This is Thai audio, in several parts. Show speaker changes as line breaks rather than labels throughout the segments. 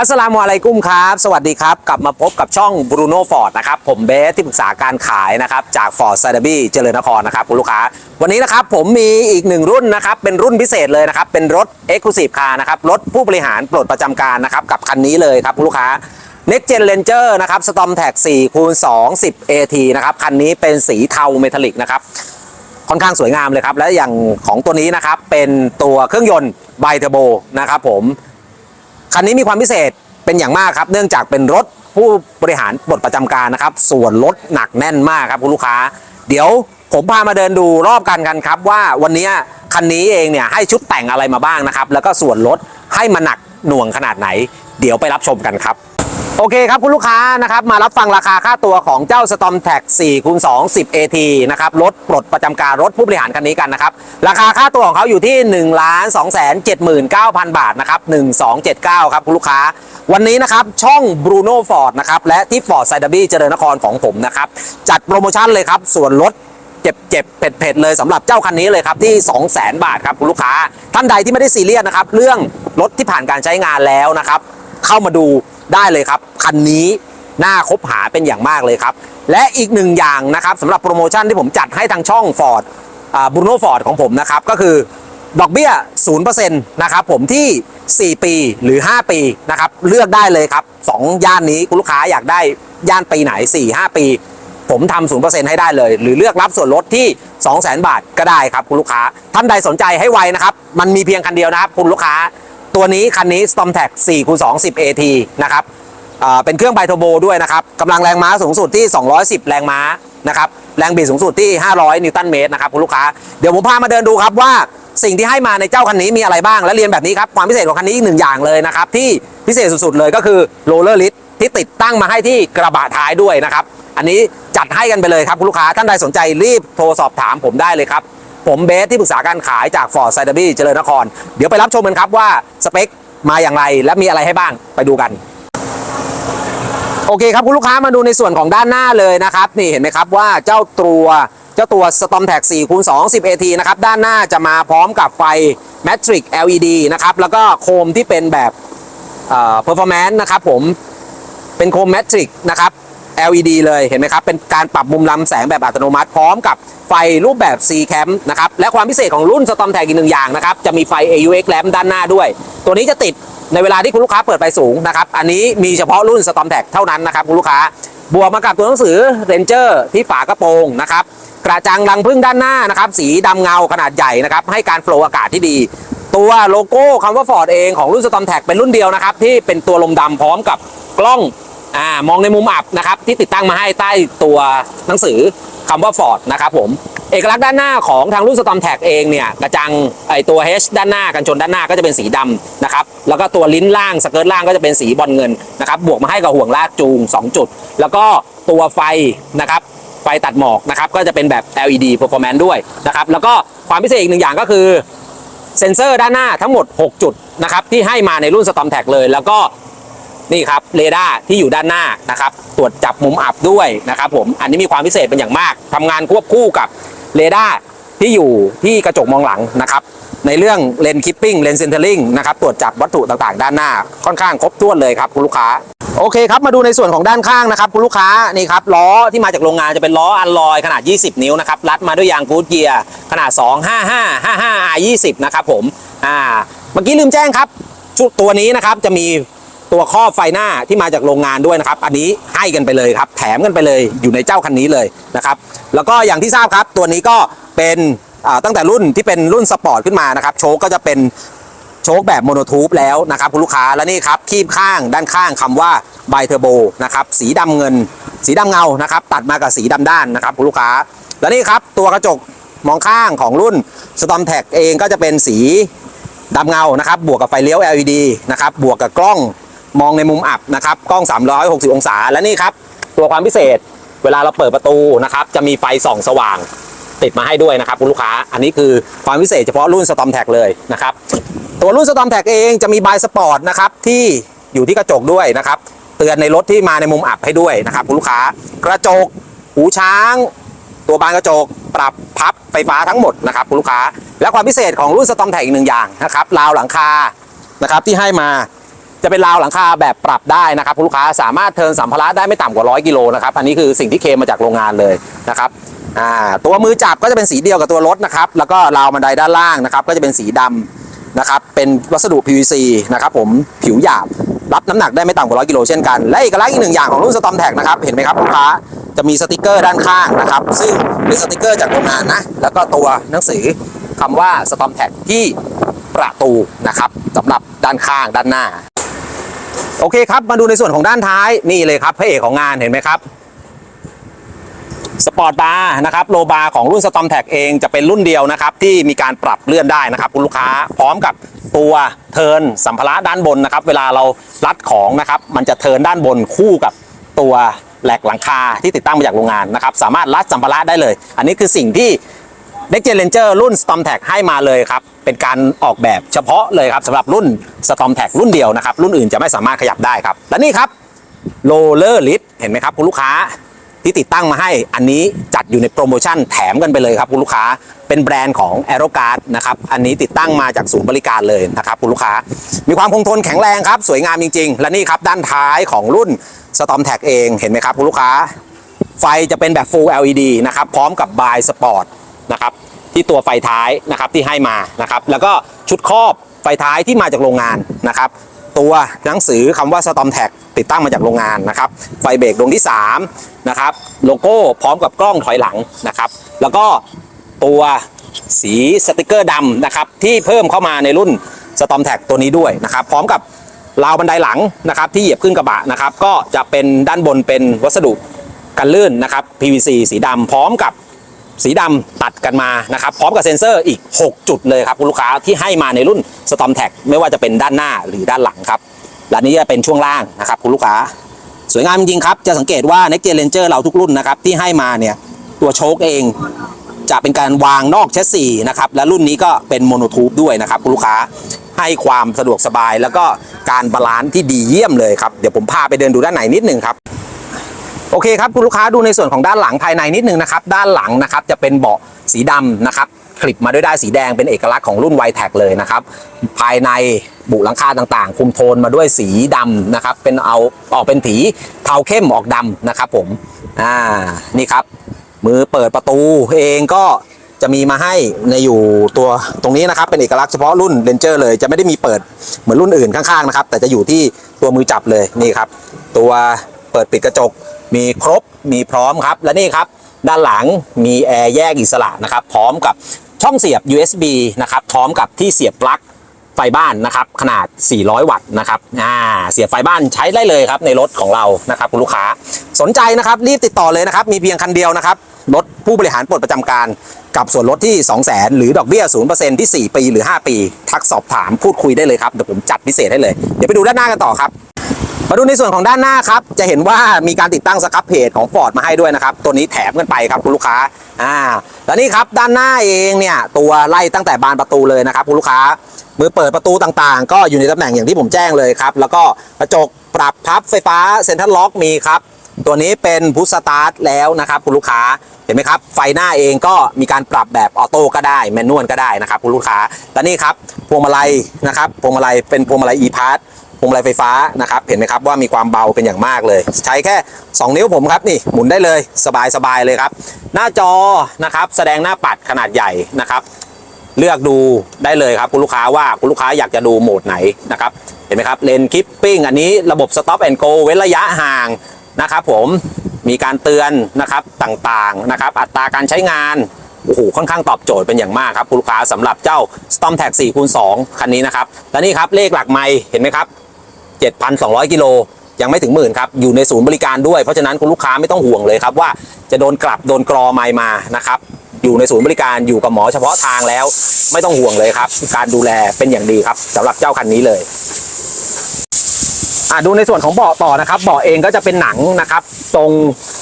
อัสสลามุอะลัยกุมครับ สวัสดีครับ กลับมาพบกับช่อง Bruno Ford นะครับ ผมเบสที่ปรึกษาการขายนะครับ จาก Ford s a d a b y เจริญนครนะครับ คุณลูกค้า วันนี้นะครับผมมีอีกหนึ่งรุ่นนะครับ เป็นรุ่นพิเศษเลยนะครับ เป็นรถ Exclusive Car นะครับ รถผู้บริหารปลดประจำการนะครับ กับคันนี้เลยครับคุณลูกค้า Next Gen Ranger นะครับ Storm Tag 4คูณ2 10 AT นะครับ คันนี้เป็นสีเทาเมทัลลิกนะครับค่อนข้างสวยงามเลยครับ และอย่างของตัวนี้นะครับเป็นตัวเครื่องยนต์ไบเทอร์โบนะครับผม คันนี้มีความพิเศษเป็นอย่างมากครับ เนื่องจากเป็นรถผู้บริหารบทประจำการนะครับ ส่วนรถหนักแน่นมากครับคุณลูกค้า เดี๋ยวผมพามาเดินดูรอบกันกันครับ ว่าวันนี้คันนี้เองเนี่ยให้ชุดแต่งอะไรมาบ้างนะครับ แล้วก็ส่วนรถให้มันหนักหน่วงขนาดไหน เดี๋ยวไปรับชมกันครับ โอเคครับคุณลูกค้านะครับมารับฟังราคาค่าตัวของเจ้า Storm Tag 4คูณ2 10 AT นะครับรถปลดประจำการรถผู้บริหารคันนี้กันนะครับ ราคาค่าตัวของเขาอยู่ที่ 1 2 7 9 0 0 0 บาทนะครับ 1279 ครับคุณลูกค้า วันนี้นะครับช่อง Bruno Ford นะครับและที่ Ford s i d a b y เจริญนครของผมนะครับ จัดโปรโมชั่นเลยครับส่วนลดเจ็บเจ็บเผ็ดเผ็ดเลยสำหรับเจ้าคันนี้เลยครับที่ 2 0 0 0 0 0 บาทครับคุณลูกค้า ท่านใดที่ไม่ได้ซีเรียสนะครับเรื่องรถที่ผ่านการใช้งานแล้วนะครับเข้ามาดู ได้เลยครับ คันนี้น่าคบหาเป็นอย่างมากเลยครับ และอีกหนึ่งอย่างนะครับสำหรับโปรโมชั่นที่ผมจัดให้ทางช่อง Ford บูโน่ฟอร์ดของผมนะครับ ก็คือดอกเบี้ย 0%นะครับผมที่ 4 ปีหรือ 5 ปีนะครับเลือกได้เลยครับ 2 ย่านนี้คุณลูกค้าอยากได้ย่านปีไหน 4 5 ปี ผมทำ 0%ให้ได้เลย หรือเลือกรับส่วนลดที่ 200,000 บาทก็ได้ครับคุณลูกค้า ท่านใดสนใจให้ไวนะครับ มันมีเพียงคันเดียวนะครับคุณลูกค้า ตัวนี้คันนี้ Storm Tag 4คูณ2 10 AT นะครับอ่าเป็นเครื่องไบโทโบด้วยนะครับกำลังแรงม้าสูงสุดที่ 210 แรงม้านะครับแรงบิดสูงสุดที่ 500 นิวตันเมตรนะครับคุณลูกค้า เดี๋ยวผมพามาเดินดูครับว่าสิ่งที่ให้มาในเจ้าคันนี้มีอะไรบ้าง และเรียนแบบนี้ครับ ความพิเศษของคันนี้อีกหนึ่งอย่างเลยนะครับ ที่พิเศษสุดๆเลยก็คือโรลเลอร์ลิสที่ติดตั้งมาให้ที่กระบะท้ายด้วยนะครับ อันนี้จัดให้กันไปเลยครับคุณลูกค้าท่านใดสนใจรีบโทรสอบถามผมได้เลยครับ ผมเบสที่ปรึกษาการขายจาก Ford s i d a b y เจริญนคร เดี๋ยวไปรับชมกันครับว่าสเปคมาอย่างไรและมีอะไรให้บ้างไปดูกันโอเคครับคุณลูกค้ามาดูในส่วนของด้านหน้าเลยนะครับนี่เห็นไหมครับว่าเจ้าตัวเจ้าตัว Storm Tag 4คูณ2 10 AT นะครับด้านหน้าจะมาพร้อมกับไฟ Matrix LED นะครับแล้วก็โคมที่เป็นแบบเอ่อ performance นะครับผมเป็นโคมแมทริกนะครับ LED เลยเห็นไหมครับ เป็นการปรับมุมลำแสงแบบอัตโนมัติพร้อมกับไฟรูปแบบ C cam นะครับ และความพิเศษของรุ่น Storm Tag อีกหนึ่งอย่างนะครับ จะมีไฟ AUX lamp ด้านหน้าด้วย ตัวนี้จะติดในเวลาที่คุณลูกค้าเปิดไฟสูงนะครับ อันนี้มีเฉพาะรุ่น Storm Tag เท่านั้นนะครับคุณลูกค้า บวกมากับตัวหนังสือ Ranger ที่ฝากระโปรงนะครับ กระจังรังพึ่งด้านหน้านะครับ สีดำเงาขนาดใหญ่นะครับ ให้การโฟล์อากาศที่ดีตัวโลโก้คำว่า Ford เองของรุ่น Storm Tag เป็นรุ่นเดียวนะครับ ที่เป็นตัวลมดำพร้อมกับกล้อง อ่ามองในมุมอับนะครับที่ติดตั้งมาให้ใต้ตัวหนังสือคำว่า Ford นะครับผมเอกลักษณ์ด้านหน้าของทางรุ่น Storm Tag เองเนี่ยกระจังไอตัว H ด้านหน้ากันชนด้านหน้าก็จะเป็นสีดำนะครับแล้วก็ตัวลิ้นล่างสเกิร์ตล่างก็จะเป็นสีบอลเงินนะครับบวกมาให้กับห่วงลากจูง 2 จุด แล้วก็ตัวไฟนะครับไฟตัดหมอกนะครับก็จะเป็นแบบ LED performance ด้วยนะครับแล้วก็ความพิเศษอีกหนึ่งอย่างก็คือเซ็นเซอร์ด้านหน้าทั้งหมด 6 จุดนะครับที่ให้มาในรุ่น Storm Tag เลย แล้วก็ นี่ครับเรดาร์ที่อยู่ด้านหน้านะครับ ตรวจจับมุมอับด้วยนะครับผมอันนี้มีความพิเศษเป็นอย่างมากทำงานควบคู่กับเรดาร์ที่อยู่ที่กระจกมองหลังนะครับ ในเรื่องเลนคิปปิ้งเลนเซนเทอร์ลิงนะครับตรวจจับวัตถุต่างๆ ด้านหน้าค่อนข้างครบถ้วนเลยครับคุณลูกค้าโอเคครับมาดูในส่วนของด้านข้างนะครับคุณลูกค้านี่ครับล้อที่มาจากโรงงานจะเป็นล้ออัลลอยขนาด 20 นิ้วนะครับรัดมาด้วยยางกูดเกียร์ขนาด 255 55 R 20นะครับผมอ่าเมื่อกี้ลืมแจ้งครับชุดตัวนี้นะครับจะมี ตัวครอไฟหน้าที่มาจากโรงงานด้วยนะครับ อันนี้ให้กันไปเลยครับ แถมกันไปเลยอยู่ในเจ้าคันนี้เลยนะครับ แล้วก็อย่างที่ทราบครับ ตัวนี้ก็เป็นตั้งแต่รุ่นที่เป็นรุ่นสปอร์ตขึ้นมานะครับ โชคก็จะเป็นโชคแบบโมโนทูบแล้วนะครับคุณลูกค้าและนี่ครับคีบข้างด้านข้างคำว่าไบเทอร์โบนะครับสีดำเงิน สีดำเงานะครับ ตัดมากับสีดำด้านนะครับคุณลูกค้า และนี่ครับตัวกระจกมองข้างของรุ่น Storm Tag เองก็จะเป็นสีดำเงานะครับ บวกกับไฟเลี้ยว LED นะครับ บวกกับกล้อง มองในมุมอับนะครับกล้อง 360 องศาและนี่ครับ ตัวความพิเศษเวลาเราเปิดประตูนะครับ จะมีไฟส่องสว่างติดมาให้ด้วยนะครับคุณลูกค้า อันนี้คือความพิเศษเฉพาะรุ่น Storm Tag เลยนะครับ ตัวรุ่น Storm Tag เองจะมีบายสปอร์ตนะครับที่อยู่ที่กระจกด้วยนะครับ เตือนในรถที่มาในมุมอับให้ด้วยนะครับคุณลูกค้ากระจก หูช้าง ตัวบานกระจก ปรับพับไฟฟ้าทั้งหมดนะครับคุณลูกค้า และความพิเศษของรุ่น Storm Tag อีกหนึ่งอย่างนะครับราวหลังคานะครับที่ให้มา จะเป็นราวหลังคาแบบปรับได้นะครับคุณลูกค้าสามารถเทินสัมภาระได้ไม่ต่ำกว่า 100 กิโลนะครับอันนี้คือสิ่งที่เคมาจากโรงงานเลยนะครับตัวมือจับก็จะเป็นสีเดียวกับตัวรถนะครับแล้วก็ราวบันไดด้านล่างนะครับก็จะเป็นสีดำนะครับเป็นวัสดุ PVC นะครับผมผิวหยาบรับน้ำหนักได้ไม่ต่ำกว่า 100 กิโลเช่นกัน และเอกลักษณ์อีกหนึ่งอย่างของรุ่นสตอมแท็กนะครับ เห็นไหมครับลูกค้าจะมีสติกเกอร์ด้านข้างนะครับ ซึ่งเป็นสติกเกอร์จากโรงงานนะ แล้วก็ตัวหนังสือคำว่าสตอมแท็กที่ประตูนะครับสำหรับด้านข้างด้านหน้า โอเคครับ มาดูในส่วนของด้านท้ายนี่เลยครับพระเอกของงานเห็นไหมครับสปอร์ตบาร์นะครับโลบาร์ของรุ่นสตอมแท็กเองจะเป็นรุ่นเดียวนะครับ ที่มีการปรับเลื่อนได้นะครับ คุณลูกค้าพร้อมกับตัวเทิร์นสัมภาระด้านบนนะครับ เวลาเรารัดของนะครับ มันจะเทิร์นด้านบนคู่กับตัวแหลกหลังคาที่ติดตั้งมาจากโรงงานนะครับ สามารถรัดสัมภาระได้เลย อันนี้คือสิ่งที่ Next Gen Ranger รุ่น Storm Tag ให้มาเลยครับ เป็นการออกแบบเฉพาะเลยครับสำหรับรุ่น Storm Tag รุ่นเดียวนะครับ รุ่นอื่นจะไม่สามารถขยับได้ครับ และนี่ครับ Roller Lid เห็นไหมครับ คุณลูกค้าที่ติดตั้งมาให้อันนี้จัดอยู่ในโปรโมชั่นแถมกันไปเลยครับคุณลูกค้าเป็นแบรนด์ของ a e r o g u a r d นะครับอันนี้ติดตั้งมาจากศูนย์บริการเลยนะครับคุณลูกค้า มีความคงทนแข็งแรงครับสวยงามจริง ๆ และนี่ครับด้านท้ายของรุ่น Storm Tag เองเห็นไหมครับคุณลูกค้า ไฟจะเป็นแบบ Full LED นะครับพร้อมกับ By Sport นะครับที่ตัวไฟท้ายนะครับที่ให้มานะครับแล้วก็ชุดครอบไฟท้ายที่มาจากโรงงานนะครับตัวหนังสือคำว่า Storm Tag ติดตั้งมาจากโรงงานนะครับไฟเบรกดวงที่3นะครับโลโก้พร้อมกับกล้องถอยหลังนะครับแล้วก็ตัวสีสติกเกอร์ดำนะครับที่เพิ่มเข้ามาในรุ่น Storm Tag ตัวนี้ด้วยนะครับพร้อมกับราวบันไดหลังนะครับที่เหยียบขึ้นกระบะนะครับก็จะเป็นด้านบนเป็นวัสดุกันลื่นนะครับ PVC สีดำพร้อมกับ สีดำตัดกันมานะครับพร้อมกับเซ็นเซอร์อีก 6 จุดเลยครับคุณลูกค้าที่ให้มาในรุ่น Storm Tag ไม่ว่าจะเป็นด้านหน้าหรือด้านหลังครับและนี่จะเป็นช่วงล่างนะครับคุณลูกค้า สวยงามจริงครับ จะสังเกตว่า Next Gen Ranger เราทุกรุ่นนะครับที่ให้มาเนี่ยตัวโชคเองจะเป็นการวางนอกแชสซีนะครับและรุ่นนี้ก็เป็นโมโนทูบด้วยนะครับคุณลูกค้าให้ความสะดวกสบาย แล้วก็การบาลานซ์ที่ดีเยี่ยมเลยครับเดี๋ยวผมพาไปเดินดูด้านในนิดนึงครับ อเคครับคุณลูกค้าดูในส่วนของด้านหลังภายในนิดนึงนะครับด้านหลังนะครับจะเป็นเบาะสีดำนะครับคลิปมาด้วยด้ายสีแดงเป็นเอกลักษณ์ของรุ่นไวแท็กเลยนะครับภายในบุหลังคาต่างๆ คุมโทนมาด้วยสีดำนะครับเป็นเอาออกเป็นสีเทาเข้มออกดำนะครับผมอ่านี่ครับมือเปิดประตูเองก็จะมีมาให้ในอยู่ตัวตรงนี้นะครับเป็นเอกลักษณ์เฉพาะรุ่นเ a นเจอร์เลยจะไม่ได้มีเปิดเหมือนรุ่นอื่นข้างๆนะครับแต่จะอยู่ที่ตัวมือจับเลยนี่ครับตัวเปิดปิดกระจก มีครบมีพร้อมครับ และนี่ครับ ด้านหลังมีแอร์แยกอิสระนะครับ พร้อมกับช่องเสียบ USB นะครับ พร้อมกับที่เสียบปลั๊กไฟบ้านนะครับ ขนาด 400 วัตต์นะครับอ่าเสียบไฟบ้านใช้ได้เลยครับในรถของเรานะครับคุณลูกค้าสนใจนะครับ รีบติดต่อเลยนะครับ มีเพียงคันเดียวนะครับรถผู้บริหารปลดประจำการกับส่วนลดที่ 2 0 0 0 0 0หรือดอกเบี้ย 0%ที่ 4 ปีหรือ 5 ปี ทักสอบถามพูดคุยได้เลยครับ เดี๋ยวผมจัดพิเศษให้เลย เดี๋ยวไปดูด้านหน้ากันต่อครับ มาดูในส่วนของด้านหน้าครับ จะเห็นว่ามีการติดตั้งสครับเพจของ Ford มาให้ด้วยนะครับ ตัวนี้แถมกันไปครับคุณลูกค้าอ่าแล้วนี่ครับด้านหน้าเองเนี่ยตัวไล่ตั้งแต่บานประตูเลยนะครับคุณลูกค้ามือเปิดประตูต่างๆ ก็อยู่ในตำแหน่งอย่างที่ผมแจ้งเลยครับ แล้วก็กระจกปรับพับไฟฟ้าเซ็นทรัลล็อกมีครับตัวนี้เป็นพุชสตาร์ทแล้วนะครับคุณลูกค้าเห็นไหมครับไฟหน้าเองก็มีการปรับแบบออโต้ก็ได้แมนนวลก็ได้นะครับคุณลูกค้าและนี่ครับพวงมาลัยนะครับพวงมาลัยเป็นพวงมาลัย e-pass พวงมาลัยไฟฟ้านะครับ เห็นไหมครับว่ามีความเบาเป็นอย่างมากเลย ใช้แค่ 2 นิ้วผมครับนี่หมุนได้เลยสบายๆเลยครับ หน้าจอนะครับแสดงหน้าปัดขนาดใหญ่นะครับ เลือกดูได้เลยครับคุณลูกค้าว่าคุณลูกค้าอยากจะดูโหมดไหนนะครับเห็นไหมครับเลนคิปปิ้งอันนี้ระบบ stop and go เว้นระยะห่างนะครับผมมีการเตือนนะครับต่างๆนะครับ อัตราการใช้งานโอ้โหค่อนข้างตอบโจทย์เป็นอย่างมากครับคุณลูกค้าสำหรับเจ้า Storm Tag 4คูณ2คันนี้นะครับและนี่ครับเลขหลักไมล์เห็นไหมครับ 7,200 กิโลยังไม่ถึงหมื่นครับ อยู่ในศูนย์บริการด้วย เพราะฉะนั้นคุณลูกค้าไม่ต้องห่วงเลยครับว่าจะโดนกลับโดนกรอไมมานะครับ อยู่ในศูนย์บริการอยู่กับหมอเฉพาะทางแล้ว ไม่ต้องห่วงเลยครับ การดูแลเป็นอย่างดีครับสำหรับเจ้าคันนี้เลย อะดูในส่วนของเบาะต่อนะครับเบาะเองก็จะเป็นหนังนะครับ ตรง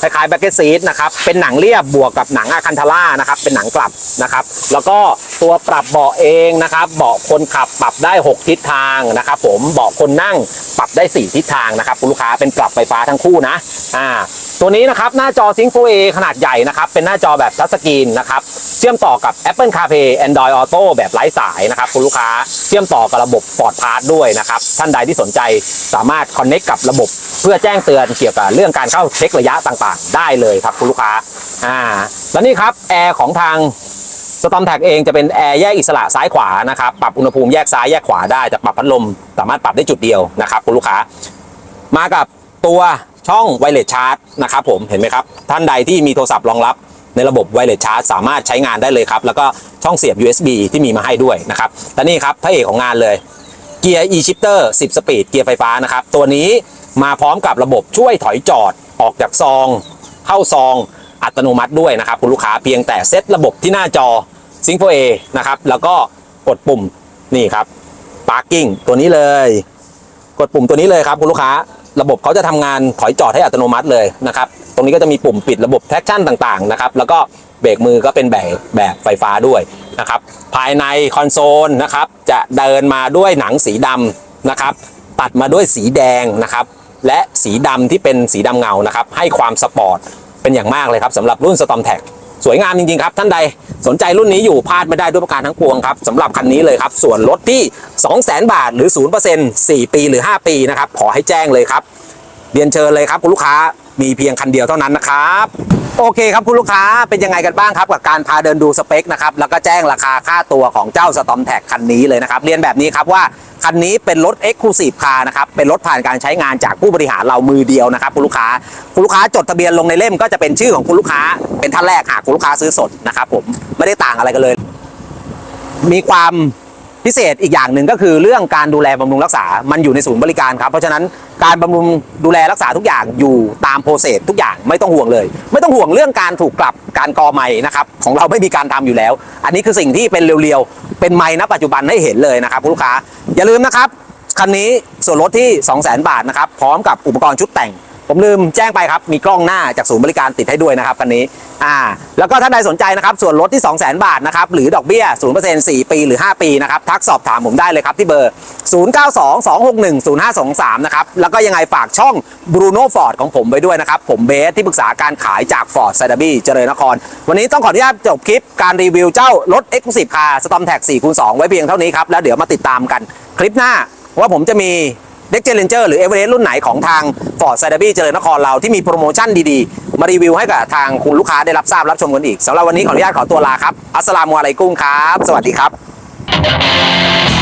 คล้ายๆแบ็กเกตซีทนะครับเป็นหนังเรียบบวกกับหนังอะคันทาร่านะครับเป็นหนังกลับนะครับ แล้วก็ตัวปรับเบาะเองนะครับเบาะคนขับปรับได้ 6 ทิศทางนะครับ ผมเบาะคนนั่งปรับได้ 4 ทิศทางนะครับคุณลูกค้าเป็นปรับไฟฟ้าทั้งคู่นะอ่าตัวนี้นะครับหน้าจอ Sync 4A ขนาดใหญ่นะครับ เป็นหน้าจอแบบทัชสกรีนนะครับ เชื่อมต่อกับ Apple CarPlay Android Auto แบบไร้สายนะครับ คุณลูกค้าเชื่อมต่อกับระบบ Ford Pass ด้วยนะครับ ท่านใดที่สนใจสามารถ connect กับระบบ เพื่อแจ้งเตือนเกี่ยวกับเรื่องการเข้าเช็คระยะต่างๆ ได้เลยครับคุณลูกค้าอ่าแล้วนี่ครับแอร์ของทางสตอมแท็กเองจะเป็นแอร์แยกอิสระซ้ายขวานะครับปรับอุณหภูมิแยกซ้ายแยกขวาได้แต่ปรับพัดลม สามารถปรับได้จุดเดียวนะครับคุณลูกค้า มากับตัว ช่องไวเลสชาร์จนะครับผมเห็นไหมครับท่านใดที่มีโทรศัพท์รองรับในระบบไวเลสชาร์จสามารถใช้งานได้เลยครับ แล้วก็ช่องเสียบ USB ที่มีมาให้ด้วยนะครับและนี่ครับพระเอกของงานเลยเกียร์ e-shifter 10 สปีดเกียร์ไฟฟ้านะครับ ตัวนี้มาพร้อมกับระบบช่วยถอยจอดออกจากซอง เข้าซองอัตโนมัติด้วยนะครับ คุณลูกค้าเพียงแต่เซตระบบที่หน้าจอ Sync 4A นะครับ แล้วก็กดปุ่มนี่ครับ parking ตัวนี้เลย กดปุ่มตัวนี้เลยครับคุณลูกค้า ระบบเขาจะทำงานถอยจอดให้อัตโนมัติเลยนะครับ ตรงนี้ก็จะมีปุ่มปิดระบบแท็กชั่นต่างๆนะครับ แล้วก็เบรกมือก็เป็นแบบแบบไฟฟ้าด้วยนะครับ ภายในคอนโซลนะครับจะเดินมาด้วยหนังสีดำนะครับ ตัดมาด้วยสีแดงนะครับ และสีดำที่เป็นสีดำเงานะครับ ให้ความสปอร์ตเป็นอย่างมากเลยครับสำหรับรุ่น Storm t a c สวยงามจริงๆครับท่านใดสนใจรุ่นนี้อยู่พลาดไม่ได้ด้วยประการทั้งปวงครับสำหรับคันนี้เลยครับ ส่วนลดที่ 2 0 0 0 0บาทหรือ 0% 4 ปีหรือ 5 ปีนะครับขอให้แจ้งเลยครับเรียนเชิญเลยครับคุณลูกค้า มีเพียงคันเดียวเท่านั้นนะครับโอเคครับคุณลูกค้าเป็นยังไงกันบ้างครับกับการพาเดินดูสเปคนะครับแล้วก็แจ้งราคาค่าตัวของเจ้าสตอมแท็กคันนี้เลยนะครับเรียนแบบนี้ครับว่าคันนี้เป็นรถ Exclusive Car นะครับ เป็นรถผ่านการใช้งานจากผู้บริหารเรามือเดียวนะครับคุณลูกค้า คุณลูกค้าจดทะเบียนลงในเล่มก็จะเป็นชื่อของคุณลูกค้า เป็นท่านแรกหากคุณลูกค้าซื้อสดนะครับผม ไม่ได้ต่างอะไรกันเลย มีความ พิเศษอีกอย่างหนึ่งก็คือเรื่องการดูแลบำรุงรักษา มันอยู่ในศูนย์บริการครับ เพราะฉะนั้นการบำรุงดูแลรักษาทุกอย่างอยู่ตามโปรเซสทุกอย่างไม่ต้องห่วงเลย ไม่ต้องห่วงเรื่องการถูกกลับการกอใหม่นะครับของเราไม่มีการทำอยู่แล้ว อันนี้คือสิ่งที่เป็นเรียวๆ เป็นไม้ณปัจจุบันให้เห็นเลยนะครับคุณลูกค้าอย่าลืมนะครับคันนี้ส่วนลดที่ 200,000 บาทนะครับพร้อมกับอุปกรณ์ชุดแต่ง ผมลืมแจ้งไปครับ มีกล้องหน้าจากศูนย์บริการติดให้ด้วยนะครับคันนี้อ่าแล้วก็ท่านใดสนใจนะครับส่วนลดที่ 200,000 บาทนะครับหรือดอกเบี้ย 0% 4 ปีหรือ 5 ปีนะครับทักสอบถามผมได้เลยครับที่เบอร์ 0922610523 นะครับแล้วก็ยังไงฝากช่อง Bruno Ford ของผมไว้ด้วยนะครับ ผมเบสที่ปรึกษาการขายจาก Ford s a d a b y เจริญนคร วันนี้ต้องขออนุญาตจบคลิปการรีวิวเจ้ารถ Exclusive Car Storm Tag 4คูณ2ไว้เพียงเท่านี้ครับแล้วเดี๋ยวมาติดตามกันคลิปหน้าว่าผมจะมี เด็กเจเลนเจอร์หรือเอเวอเรสต์รุ่นไหนของทางฟอร์ดไซด์บี้เจริญนครเราที่มีโปรโมชั่นดีๆ มารีวิวให้กับทางคุณลูกค้าได้รับทราบรับชมกันอีกสำหรับวันนี้ขออนุญาตขอตัวลาครับอัสสลามุอะลัยกุมครับ สวัสดีครับ